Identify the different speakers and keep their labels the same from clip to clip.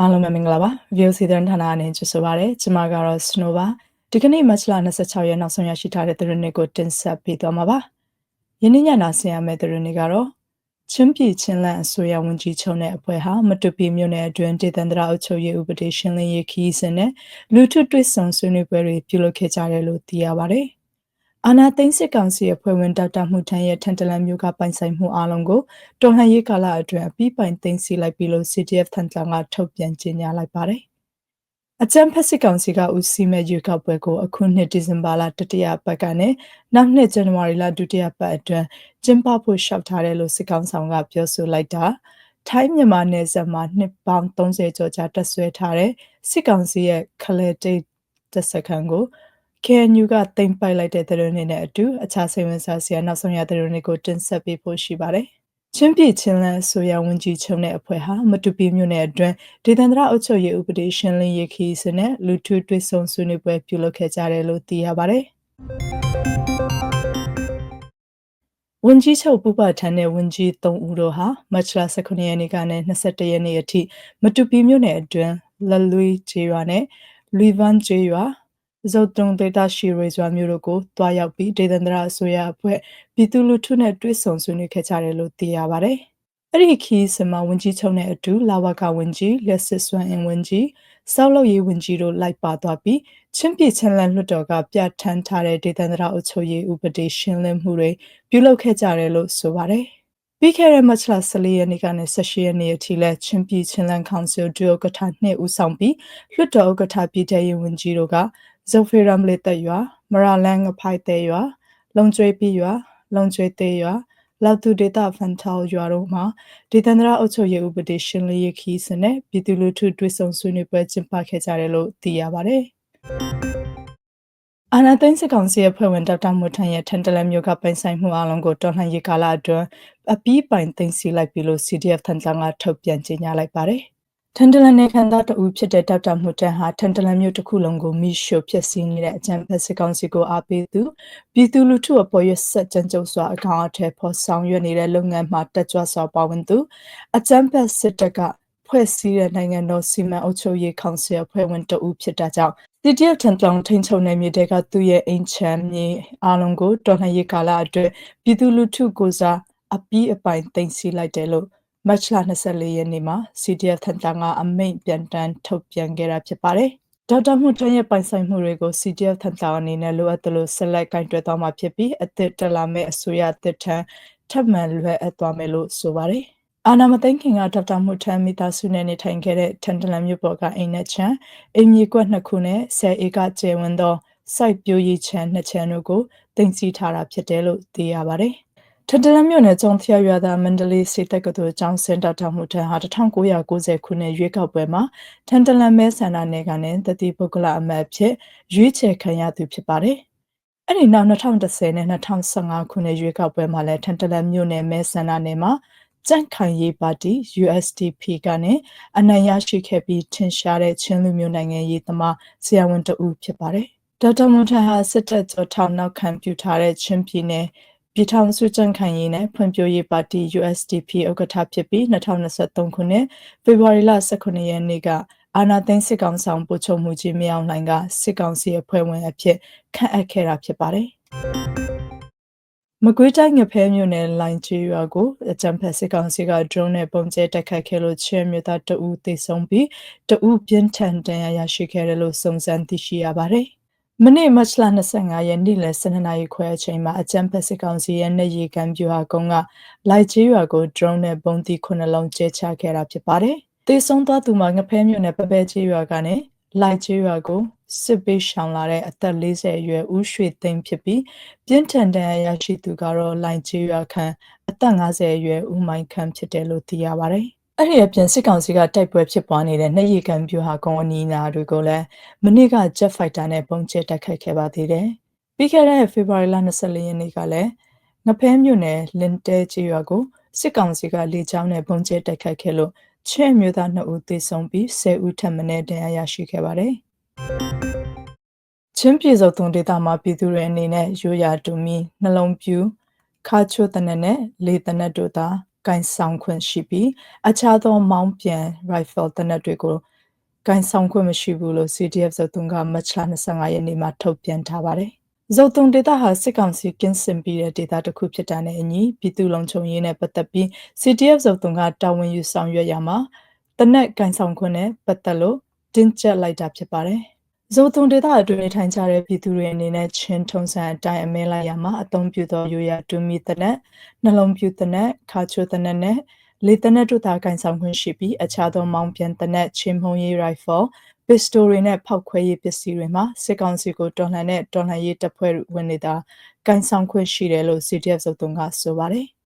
Speaker 1: အားလုံးပဲမင်္ဂလာပါ VOC သတင်းဌာနအနေနဲ့ကြိုဆိုပါရစေကျွန်မကတော့ Snow ပါဒီကနေ့မတ်လ26ရက်နောက်ဆုံးရရှိထားတဲ့သတင်းတွေကိုတင်ဆက်ပေးသွားမှာပါယနေ့ညနာဆင်ရမယ့်သတင်းတွေကတော့ချင်းပြည်ချင်းလန့်အစိုးရဝန်ကြီးချုပ်နဲ့အဖွဲ့ဟာမတူပီမြို့နယ်အတွင်းဒေသန္တရအုပ်ချုပ်ရေးဥပဒေရှင်းလင်းရေးခီးစဉ်နဲ့လူထုတွေ့ဆုံဆွေးနွေးပွဲတွေပြုလုပ်ခဲ့ကြတယ်လို့သိရပါတယ် အာနာသိန်းစစ်ကောင်စီအဖွဲ့ဝင်ဒေါက်တာမှုထန်းရဲ့ထန်တလန်မျိုးကပိုင်ဆိုင်မှုအလုံးကိုတော်လှန်ရေးကာလအတွင်းအပြီးပိုင်သိမ်းဆည်းလိုက်ပြီလို့ CTF ထန်တလန်ကထုတ်ပြန်ကြေညာလိုက်ပါတယ်။အကြံဖက်စစ်ကောင်စီကဦးစီးမဲ့ရွေးကောက်ပွဲကိုအခုနှစ်ဒီဇင်ဘာလတတိယပတ်ကနေနောက်နှစ်ဇန်နဝါရီလဒုတိယပတ်အတွင်းကျင်းပဖို့ရှောက်ထားတယ်လို့စစ်ကောင်ဆောင်ကပြောဆိုလိုက်တာထိုင်းမြန်မာနယ်စပ်မှာနှစ်ပေါင်း30ကျော်ကြာတက်ဆွဲထားတဲ့စစ်ကောင်စီရဲ့ခလဲတိတ်တပ်စခန်းကို KNU ကတင်ပိုက်လိုက်တဲ့သတင်းတွေနဲ့အတူအခြားစိတ်ဝင်စားစရာနောက်ဆုံးရသတင်းတွေကိုတင်ဆက်ပေးဖို့ရှိပါတယ်။ချင်းပြည်ချင်းလန်းဆိုရဝန်ကြီးချုပ်တဲ့အဖွဲ့ဟာမတူပီမြို့နယ်အတွင်းဒေသန္တရအုပ်ချုပ်ရေးဥပဒေရှင်းလင်းရေးခီးစနဲ့လူထုတွေ့ဆုံဆွေးနွေးပွဲပြုလုပ်ခဲ့ကြတယ်လို့သိရပါတယ်။ဝန်ကြီးချုပ်ပူပါထန်တဲ့ဝန်ကြီး၃ဦးတို့ဟာမတ်လ19ရက်နေ့ကနေ21ရက်နေ့အထိမတူပီမြို့နယ်အတွင်းလလွီကျေးရွာနဲ့လူဗန်ကျေးရွာ ဇုတ်တုံဒေတာရှိရေဇွာမျိုးတို့ကိုတွားရောက်ပြီးဒေသန္တရအစိုးရအဖွဲ့ပြည်သူလူထုနဲ့တွေ့ဆုံဆွေးနွေးခဲ့ကြတယ်လို့သိရပါဗျ။အဲ့ဒီခီးစမှာဝန်ကြီးချုပ်နဲ့အတူလာဝကဝန်ကြီးလက်စစ်စွမ်းအင်ဝန်ကြီးစောက်လုပ်ရေးဝန်ကြီးတို့လိုက်ပါသွားပြီးချင်းပြည်ချန်လန်လွှတ်တော်ကပြဋ္ဌာန်းထားတဲ့ဒေသန္တရအုပ်ချုပ်ရေးဥပဒေရှင်းလင်းမှုတွေပြုလုပ်ခဲ့ကြတယ်လို့ဆိုပါတယ်။ပြီးခဲ့တဲ့မတ်လ14ရက်နေ့ကနေ18ရက်နေ့အထိလဲချင်းပြည်ချင်းလန်ကောင်စီဒုဥက္ကဋ္ဌနှစ်ဦးဆောင်ပြီးလွှတ်တော်ဥက္ကဋ္ဌပြည်ထရေးဝန်ကြီးတို့က ဇိုဖေရမ်လေးတက်ရွာမရလန်ငဖိုက်တဲ့ရွာလုံကျွေးပြီးရွာလုံကျွေးတဲ့ရွာလောက်သူဒေတာဖန်ထောရွာတို့မှာဒေသန္တရအုပ်ချုပ်ရေးဥပဒေရှင်းလင်းရေးခီးစနဲ့ပြည်သူလူထုတွေ့ဆုံဆွေးနွေးပွဲကျင်းပခဲ့ကြတယ်လို့သိရပါတယ်။အာနာသိန်းစစ်ကောင်စီရဲ့ဖွဲ့ဝင်ဒေါက်တာမူထန်ရဲ့ထန်တလန်မျိုးကပိုင်ဆိုင်မှုအလုံးကိုတော်လှန်ရေးကာလအတွင်းအပီးပိုင်သိမ်းဆည်းလိုက်ပြီလို့ CDF ထန်တလန်ကထုတ်ပြန်ကြေညာလိုက်ပါတယ်။ ထန်တလန်နယ်ခံသားတဦးဖြစ်တဲ့ဒေါက်တာမှုတန်ဟာထန်တလန်မြို့တစ်ခုလုံးကိုမိရှို့ဖျက်ဆီးနေတဲ့အကြံဖက်စစ်ကောင်စီကိုအားပေးသူပြည်သူလူထုအပေါ်ရဆက်ကြံကြုံစွာအကောင်အထည်ဖော်ဆောင်ရွက်နေတဲ့လုပ်ငန်းမှာတက်ကြွစွာပါဝင်သူအကြံဖက်စစ်တပ်ကဖွဲ့စည်းတဲ့နိုင်ငံတော်စီမံအုပ်ချုပ်ရေးကောင်စီအဖွဲ့ဝင်တဦးဖြစ်တာကြောင့်စီတီအထန်တလောင်ထိန်ချုံနယ်မြေတဲကသူ့ရဲ့အင်ချမ်းမြေအားလုံးကိုတော်လှန်ရေးကာလအတွက်ပြည်သူလူထုကိုစားအပီးအပိုင်တင်စီလိုက်တယ်လို့ မတ်လ24ရက်နေ့မှာ CDF ထန်တန်ကအမိန့်ပြန်တမ်းထုတ်ပြန်ခဲ့တာဖြစ်ပါတယ်။ဒေါက်တာမှုတန်းရဲ့ပိုင်ဆိုင်မှုတွေကို CDF ထန်တန်အနေနဲ့လိုအပ်သလိုဆက်လက်ကင်တွယ်သွားမှာဖြစ်ပြီးအသစ်တက်လာမယ့်အစိုးရအသစ်ထံထပ်မံလွှဲအပ်သွားမယ်လို့ဆိုပါတယ်။အာနာမသိန်းခင်ကဒေါက်တာမှုထန်းမိသားစုနဲ့နေထိုင်ခဲ့တဲ့ထန်တလန်မြို့ပေါ်ကအိမ်နဲ့ချမ်းအင်မြေကွက်နှစ်ခုနဲ့ဆယ်ဧကကျယ်ဝန်းသောစိုက်ပျိုးရေးချမ်းနှစ်ချမ်းတို့ကိုတင်စီထားတာဖြစ်တယ်လို့သိရပါတယ်။ ထထလမြို့နယ်ကျုံဖျာရွာသားမန္တလေးစေတက္ကသိုလ်ကျောင်းစင်တော်ထောင်မှုထံဟာ1990ခုနှစ်ရွေးကောက်ပွဲမှာထန်တလန်မဲဆန္ဒနယ်ကနေတတိပုဂ္ဂလအမတ်ဖြစ်ရွေးချယ်ခံရသူဖြစ်ပါတယ်။အဲ့ဒီနောက်2010နဲ့2015ခုနှစ်ရွေးကောက်ပွဲမှာလည်းထန်တလန်မြို့နယ်မဲဆန္ဒနယ်မှာကြန့်ခိုင်ရေးပါတီ USDP ကနေအနိုင်ရရှိခဲ့ပြီးထင်ရှားတဲ့ချင်းလူမျိုးနိုင်ငံရေးသမားဆရာဝန်တဦးဖြစ်ပါတယ်။ဒေါက်တာမွန်ထန်ဟာစစ်တပ်ကြောထောင်နောက်ခံပြုထားတဲ့ချင်းပြည်နယ် ပြည်ထောင်စုကြံ့ခိုင်ရေးနဲ့ဖွံ့ဖြိုးရေးပါတီ USDP ဥက္ကဋ္ဌဖြစ်ပြီး2023ခုနှစ်ဖေဖော်ဝါရီလ18ရက်နေ့ကအာနာသိန်းစစ်ကောင်ဆောင်ပို့ချုပ်မှုကြီးမြောင်လှိုင်ကစစ်ကောင်စီအဖွဲ့ဝင်အဖြစ်ခန့်အပ်ခဲ့တာဖြစ်ပါတယ်။မကွေးတိုင်းငဖဲမြို့နယ်လိုင်ချီရွာကိုအကြံဖက်စစ်ကောင်စီက drone နဲ့ပုံကျဲတက်ခတ်ခဲ့လို့ချင်းမြို့သားတအူးသေဆုံးပြီးတအူးပြင်းထန်ဒဏ်ရာရရှိခဲ့တယ်လို့စုံစမ်းသိရှိရပါတယ်။ မနေ့မတ်လ25ရက်နေ့လယ်12နာရီခွဲအချိန်မှာအကြံဖက်စစ်ကောင်စီရဲ့နေရီကံပြူဟာကုန်းကလိုက်ချေးရွာကို drone နဲ့ပုံတီခုနှလုံးကျဲချခဲ့တာဖြစ်ပါတယ်။တေဆုံးသွားသူမှာငဖဲမြို့နယ်ပပဲချေးရွာကနေလိုက်ချေးရွာကိုစစ်ပေးရှောင်လာတဲ့အသက်40အရွယ်ဦးရွှေသိန်းဖြစ်ပြီးပြင်းထန်တဲ့ရရှိသူကတော့လိုက်ချေးရွာခန့်အသက်50အရွယ်ဦးမိုင်ခန့်ဖြစ်တယ်လို့သိရပါတယ်။ အဲ့ဒီအပြင်စစ်ကောင်စီကတိုက်ပွဲဖြစ်ပွားနေတဲ့နှက်ရီကန်ပြူဟာကုန်းအနီးနာတွေကိုလည်းမနေ့က Jet Fighter နဲ့ပုံကျဲတိုက်ခိုက်ခဲ့ပါသေးတယ်။ပြီးခဲ့တဲ့ဖေဖော်ဝါရီလ24ရက်နေ့ကလည်းငဖဲမြို့နယ်လင်တဲကြီးရွာကိုစစ်ကောင်စီကလေကြောင်းနဲ့ပုံကျဲတိုက်ခိုက်ခဲ့လို့ချဲ့မျိုးသား2ဦးသေဆုံးပြီး10ဦးထပ်မံဒဏ်ရာရရှိခဲ့ပါတယ်။ချင်းပြည်စုံသွန်ဒေတာမှာပြည်သူတွေအနေနဲ့ရိုးရာတူမီနှလုံးပြူခခါချိုတနက်နဲ့လေတနက်တို့သာ ကင်ဆောင်ခွင့်ရှိပြီးအခြားသောမောင်းပြန် rifle တနက်တွေကိုကင်ဆောင်ခွင့်မရှိဘူးလို့ CDF ဇုတ်တုံကမတ်လ25ရက်နေ့မှာထုတ်ပြန်ထားပါတယ်။ဇုတ်တုံဒေတာဟာစစ်ကောင်စီကင်းစင်ပြီးတဲ့ဒေတာတစ်ခုဖြစ်တာနဲ့အညီပြည်သူ့လုံခြုံရေးနဲ့ပတ်သက်ပြီး CDF ဇုတ်တုံကတာဝန်ယူဆောင်ရွက်ရမှာတနက်ကင်ဆောင်ခွင့်နဲ့ပတ်သက်လို့တင်းကျပ်လိုက်တာဖြစ်ပါတယ်။ ဇိုတုံဒေတာအတွင်းထိုင်ကြတဲ့ပြည်သူတွေအနေနဲ့ချင်းထုံစံအတိုင်းအမဲလိုက်ရမှာအသုံးပြုသောရိုးရာတူမီတနက်နှလုံးပြူတနက်ခါချိုတနက်နဲ့လေတနက်တို့သာကင်ဆောင်ခွင့်ရှိပြီးအခြားသောမောင်ပြန်တနက်ချင်းမှုံရေးရိုင်ဖယ်ပစ္စတိုတွေနဲ့ဖောက်ခွဲရေးပစ္စည်းတွေမှာစစ်ကောင်စီကိုတော်လှန်တဲ့တော်လှန်ရေးတပ်ဖွဲ့ဝင်တွေသာကင်ဆောင်ခွင့်ရှိတယ်လို့ CDF စုံတုံကဆိုပါတယ်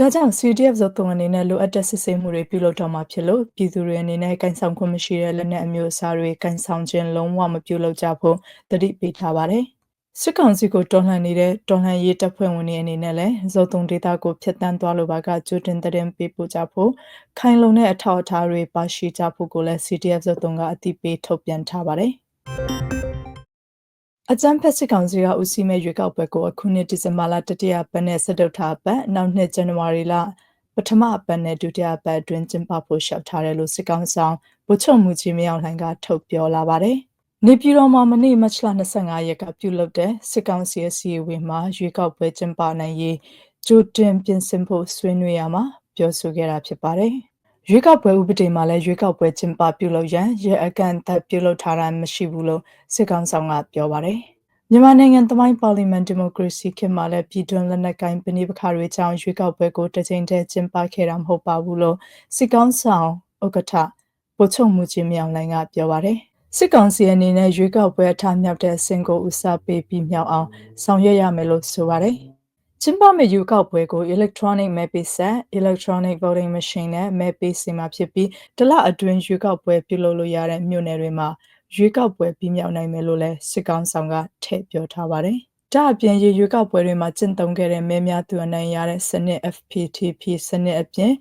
Speaker 1: ဒါကြောင့် CDF ဇုတ်တုံအနေနဲ့လိုအပ်တဲ့စစ်ဆေးမှုတွေပြုလုပ်တော့မှာဖြစ်လို့ပြည်သူတွေအနေနဲ့ကန်ဆောင်ခွင့်မရှိတဲ့လက်နက်အမျိုးအစားတွေကန်ဆောင်ခြင်းလုံးဝမပြုလုပ်ကြဖို့တတိပေးထားပါတယ်။စစ်ကောင်စီကိုတော်လှန်နေတဲ့တော်လှန်ရေးတပ်ဖွဲ့ဝင်တွေအနေနဲ့လည်းဇုတ်တုံဒေတာကိုဖျက်ဆီးသွားလိုပါကကြိုတင်တဲ့ပေးပို့ကြဖို့ခိုင်လုံတဲ့အထောက်အထားတွေပါရှိကြဖို့ကိုလည်း CDF ဇုတ်တုံကအတိပေးထုတ်ပြန်ထားပါတယ်။ အကြံဖက်စစ်ကောင်စီကဦးစီးမဲ့ရွေးကောက်ပွဲကိုအခုနှစ်ဒီဇင်ဘာလတတိယပတ်နဲ့ဆက်တုပ်ထားပတ်နောက်နှစ်ဇန်နဝါရီလပထမပတ်နဲ့ဒုတိယပတ်အတွင်းကျင်းပဖို့ရှောက်ထားတယ်လို့စစ်ကောင်ဆောင်ဗိုလ်ချုပ်မှုကြီးမြောင်လှိုင်ကထုတ်ပြောလာပါတယ်။နေပြည်တော်မှာမနေ့မတ်လ25ရက်ကပြုလုပ်တဲ့စစ်ကောင်စီအစည်းအဝေးမှာရွေးကောက်ပွဲကျင်းပနိုင်ရေးကြိုတင်ပြင်ဆင်ဖို့ဆွေးနွေးရမှာပြောဆိုခဲ့တာဖြစ်ပါတယ်။ ရွေးကောက်ပွဲဥပဒေမှာလည်းရွေးကောက်ပွဲကျင်းပပြုလုပ်ရန်ရဲအကန့်အသတ်ပြုလုပ်ထားတာမရှိဘူးလို့စစ်ကောင်ဆောင်ကပြောပါတယ်။မြန်မာနိုင်ငံသမိုင်းပါလီမန်ဒီမိုကရေစီခေတ်မှာလည်းပြည်တွင်းလက်နက်ကိုင်ပဏိပခါတွေကြောင့်ရွေးကောက်ပွဲကိုတကြိမ်တည်းကျင်းပခဲ့တာမဟုတ်ပါဘူးလို့စစ်ကောင်ဆောင်ဥက္ကဋ္ဌဗိုလ်ချုပ်မှုကြီးမြောင်လိုင်ကပြောပါတယ်။စစ်ကောင်စီအနေနဲ့ရွေးကောက်ပွဲအထားမြောက်တဲ့အဆင့်ကိုဦးစားပေးပြီးမြောက်အောင်ဆောင်ရွက်ရမယ်လို့ဆိုပါတယ်။ ကျင်းပမယ့်ယူကောက်ပွဲကို electronic မဲပေးဆက် electronic voting machine နဲ့မဲပေးစီမှာဖြစ်ပြီးတလအတွင်းယူကောက်ပွဲပြုလုပ်လို့ရတဲ့မြို့နယ်တွေမှာရွေးကောက်ပွဲပြီးမြောက်နိုင်မယ်လို့လည်းစစ်ကောင်ဆောင်ကထည့်ပြောထားပါတယ်။ဒါအပြင်ရေရွေးကောက်ပွဲတွေမှာကျင့်သုံးခဲ့တဲ့မဲများသူအနိုင်ရတဲ့စနစ် FPTP စနစ်အပြင်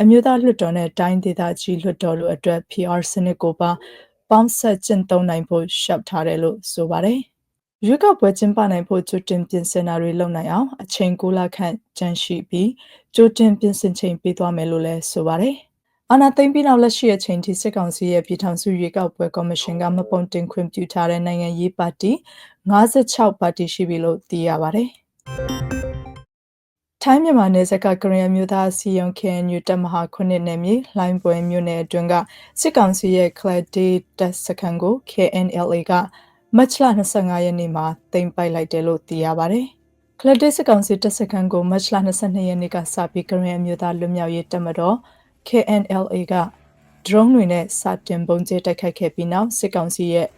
Speaker 1: အမျိုးသားလွှတ်တော်နဲ့တိုင်းဒေသကြီးလွှတ်တော်တို့အတွက် PR စနစ်ကိုပါပေါင်းဆက်ကျင့်သုံးနိုင်ဖို့ရှောက်ထားတယ်လို့ဆိုပါတယ်။ ရွေးကောက်ပွဲကျင်းပနိုင်ဖို့ကြိုတင်ပြင်ဆင်တာတွေလုပ်နိုင်အောင်အချိန်9လခန့်ကြန့်ရှိပြီးကြိုတင်ပြင်ဆင်ချိန်ပေးသွားမယ်လို့လည်းဆိုပါတယ်။အာဏာသိမ်းပြီးနောက်လက်ရှိအချိန်ထိစစ်ကောင်စီရဲ့ပြည်ထောင်စုရွေးကောက်ပွဲကော်မရှင်ကမပုံတင်ခွင့်ပြုထားတဲ့နိုင်ငံရေးပါတီ56ပါတီရှိပြီလို့သိရပါတယ်။ထိုင်းမြန်မာနယ်စပ်ကကရင်အမျိုးသားစီယုံ KNU တပ်မဟာ9နယ်မြေလိုင်းပွဲမြို့နယ်အတွင်းကစစ်ကောင်စီရဲ့ Clad Day တပ်စခန်းကို KNLA က မတ်လ25ရက်နေ့မှာတင်ပိုက်လိုက်တယ်လို့သိရပါတယ်။ကလဒစ်စကောင်စီတပ်စခန်းကိုမတ်လ22ရက်နေ့ကစပြီးကရင်အမျိုးသားလွတ်မြောက်ရေးတပ်မတော် KNLA က drone တွေနဲ့စတင်ပုံကျဲတိုက်ခိုက်ခဲ့ပြီးနောက်စစ်ကောင်စီရဲ့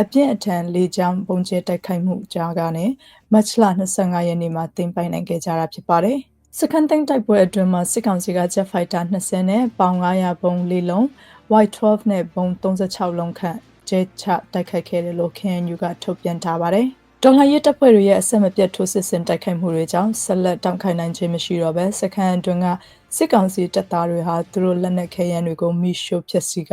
Speaker 1: အပြင်းအထန်လေကြောင်းပုံကျဲတိုက်ခိုက်မှုကြားကနေမတ်လ25ရက်နေ့မှာတင်ပိုက်နိုင်ခဲ့ကြတာဖြစ်ပါတယ်။စကန်သိန်းတိုက်ပွဲအတွင်းမှာစစ်ကောင်စီက Jet Fighter 20နဲ့ပေါင်900ဘုံလေးလုံး Y12 နဲ့ဘုံ36လုံးခန့် ကျဲချတိုက်ခိုက်ခဲ့တယ်လို့ KNU ကထုတ်ပြန်ထားပါတယ်။တော်လှန်ရေးတပ်ဖွဲ့တွေရဲ့အဆက်မပြတ်ထိုးစစ်ဆင်တိုက်ခိုက်မှုတွေကြောင့်ဆက်လက်တောင်းခိုင်းနိုင်ခြင်းမရှိတော့ဘဲစခန်းအတွင်းကစစ်ကောင်စီတပ်သားတွေဟာသူတို့လက်နက်ခဲယမ်းတွေကိုမိရှို့ဖျက်ဆီးက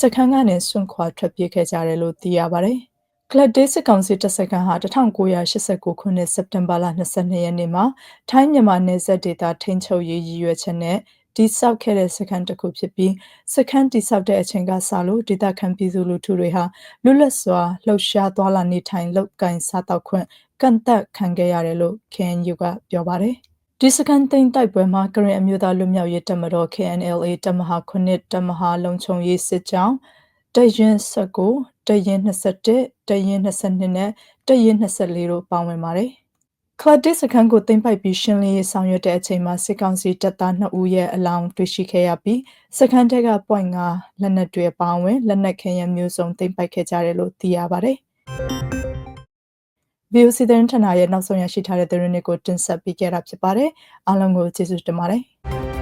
Speaker 1: စခန်းကနေဆွန့်ခွာထွက်ပြေးခဲ့ကြတယ်လို့သိရပါတယ်။ကလပ်ဒေးစစ်ကောင်စီတပ်စခန်းဟာ1989ခုနှစ်စက်တင်ဘာလ22ရက်နေ့မှာထိုင်းမြန်မာနယ်စပ်ဒေသထိန်းချုပ်ရေးရည်ရွယ်ချက်နဲ့ တိဆောက်ခဲ့တဲ့စခန်းတစ်ခုဖြစ်ပြီးစခန်းတိဆောက်တဲ့အချိန်ကစလို့ဒေသခံပြည်သူလူထုတွေဟာလွတ်လပ်စွာလှုပ်ရှားသွားလာနေထိုင်လုပ်ကိုင်စားတောက်ခွင့်ကန့်သက်ခံခဲ့ရတယ်လို့ KNU ကပြောပါတယ်ဒီစကန်သိန်းတိုက်ပွဲမှာကရင်အမျိုးသားလူမျိုးရေးတပ်မတော် KNLA တပ်မဟာ9တပ်မဟာလုံခြုံရေးစစ်ကြောင်းတရင်19တရင်21တရင်22နဲ့တရင်24တို့ပါဝင်ပါတယ် ခလဒစ်စခန်းကိုတင်ပိုက်ပြီးရှင်းလင်းရေးဆောင်ရွက်တဲ့အချိန်မှာစစ်ကောင်စီတပ်သား2ဦးရဲ့အလောင်းတွေ့ရှိခဲ့ရပြီးစခန်းထက်က point 5လက်နက်တွေပါဝင်လက်နက်ခဲယမ်းမျိုးစုံတင်ပိုက်ခဲ့ကြတယ်လို့သိရပါတယ်။ VOC သတင်းဌာနရဲ့နောက်ဆုံးရရှိထားတဲ့သတင်းတွေကိုတင်ဆက်ပေးခဲ့တာဖြစ်ပါတယ်။အားလုံးကိုကျေးဇူးတင်ပါတယ်။